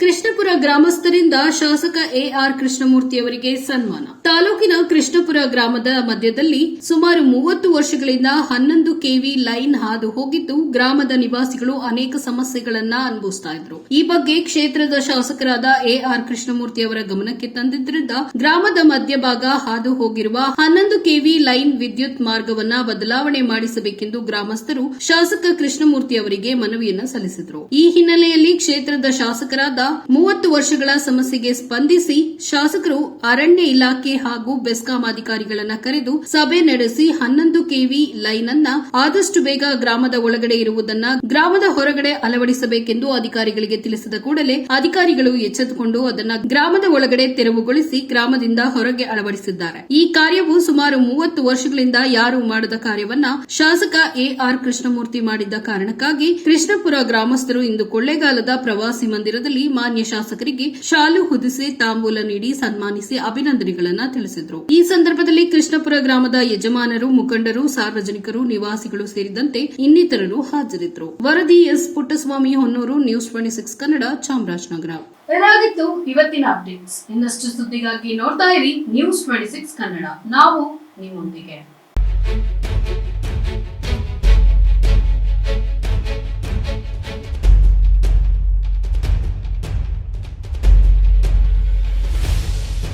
ಕೃಷ್ಣಪುರ ಗ್ರಾಮಸ್ಥರಿಂದ ಶಾಸಕ ಎಆರ್ ಕೃಷ್ಣಮೂರ್ತಿಯವರಿಗೆ ಸನ್ಮಾನ. ತಾಲೂಕಿನ ಕೃಷ್ಣಪುರ ಗ್ರಾಮದ ಮಧ್ಯದಲ್ಲಿ ಸುಮಾರು ಮೂವತ್ತು ವರ್ಷಗಳಿಂದ ಹನ್ನೊಂದು ಕೆವಿ ಲೈನ್ ಹಾದು ಹೋಗಿದ್ದು, ಗ್ರಾಮದ ನಿವಾಸಿಗಳು ಅನೇಕ ಸಮಸ್ಯೆಗಳನ್ನ ಅನುಭವಿಸ್ತಾ ಇದ್ರು. ಈ ಬಗ್ಗೆ ಕ್ಷೇತ್ರದ ಶಾಸಕರಾದ ಎಆರ್ ಕೃಷ್ಣಮೂರ್ತಿ ಅವರ ಗಮನಕ್ಕೆ ತಂದಿದ್ದರಿಂದ ಗ್ರಾಮದ ಮಧ್ಯಭಾಗ ಹಾದು ಹೋಗಿರುವ ಹನ್ನೊಂದು ಕೆವಿ ಲೈನ್ ವಿದ್ಯುತ್ ಮಾರ್ಗವನ್ನ ಬದಲಾವಣೆ ಮಾಡಿಸಬೇಕೆಂದು ಗ್ರಾಮಸ್ಥರು ಶಾಸಕ ಕೃಷ್ಣಮೂರ್ತಿ ಅವರಿಗೆ ಮನವಿಯನ್ನ ಸಲ್ಲಿಸಿದರು. ಈ ಹಿನ್ನೆಲೆಯಲ್ಲಿ ಕ್ಷೇತ್ರದ ಶಾಸಕರಾದ ಮೂವತ್ತು ವರ್ಷಗಳ ಸಮಸ್ಯೆಗೆ ಸ್ಪಂದಿಸಿ ಶಾಸಕರು ಅರಣ್ಯ ಇಲಾಖೆ ಹಾಗೂ ಬೆಸ್ಕಾಂ ಅಧಿಕಾರಿಗಳನ್ನ ಕರೆದು ಸಭೆ ನಡೆಸಿ ಹನ್ನೊಂದು ಕೆವಿ ಲೈನ್ ಅನ್ನ ಆದಷ್ಟು ಬೇಗ ಗ್ರಾಮದ ಒಳಗಡೆ ಇರುವುದನ್ನ ಗ್ರಾಮದ ಹೊರಗಡೆ ಅಳವಡಿಸಬೇಕೆಂದು ಅಧಿಕಾರಿಗಳಿಗೆ ತಿಳಿಸಿದ ಕೂಡಲೇ ಅಧಿಕಾರಿಗಳು ಎಚ್ಚೆತ್ತುಕೊಂಡು ಅದನ್ನ ಗ್ರಾಮದ ಒಳಗಡೆ ತೆರವುಗೊಳಿಸಿ ಗ್ರಾಮದಿಂದ ಹೊರಗೆ ಅಳವಡಿಸಿದ್ದಾರೆ. ಈ ಕಾರ್ಯವು ಸುಮಾರು ಮೂವತ್ತು ವರ್ಷಗಳಿಂದ ಯಾರು ಮಾಡದ ಕಾರ್ಯವನ್ನ ಶಾಸಕ ಎಆರ್ ಕೃಷ್ಣಮೂರ್ತಿ ಮಾಡಿದ್ದ ಕಾರಣಕ್ಕಾಗಿ ಕೃಷ್ಣಪುರ ಗ್ರಾಮಸ್ಥರು ಇಂದು ಕೊಳ್ಳೇಗಾಲದ ಪ್ರವಾಸಿ ಮಂದಿರದಲ್ಲಿ ಮಾನ್ಯ ಶಾಸಕರಿಗೆ ಶಾಲು ಹೊದಿಸಿ ತಾಂಬೂಲ ನೀಡಿ ಸನ್ಮಾನಿಸಿ ಅಭಿನಂದನೆಗಳನ್ನು ತಿಳಿಸಿದರು. ಈ ಸಂದರ್ಭದಲ್ಲಿ ಕೃಷ್ಣಪುರ ಗ್ರಾಮದ ಯಜಮಾನರು, ಮುಖಂಡರು, ಸಾರ್ವಜನಿಕರು, ನಿವಾಸಿಗಳು ಸೇರಿದಂತೆ ಇನ್ನಿತರರು ಹಾಜರಿದ್ದರು ವರದಿ S. Puttaswamy Honnur, news twenty six Kannada, Chamarajanagar. ಇದಾಗಿತ್ತು ಇವತ್ತಿನ ಅಪ್ಡೇಟ್ಸ್. ಇನ್ನಷ್ಟು ಸುದ್ದಿಗಾಗಿ ನೋಡ್ತಾ ಇರಿ ನ್ಯೂಸ್ ಟ್ವೆಂಟಿ ಸಿಕ್ಸ್ ಕನ್ನಡ. ನಾವು ನಿಮ್ಮೊಂದಿಗೆ.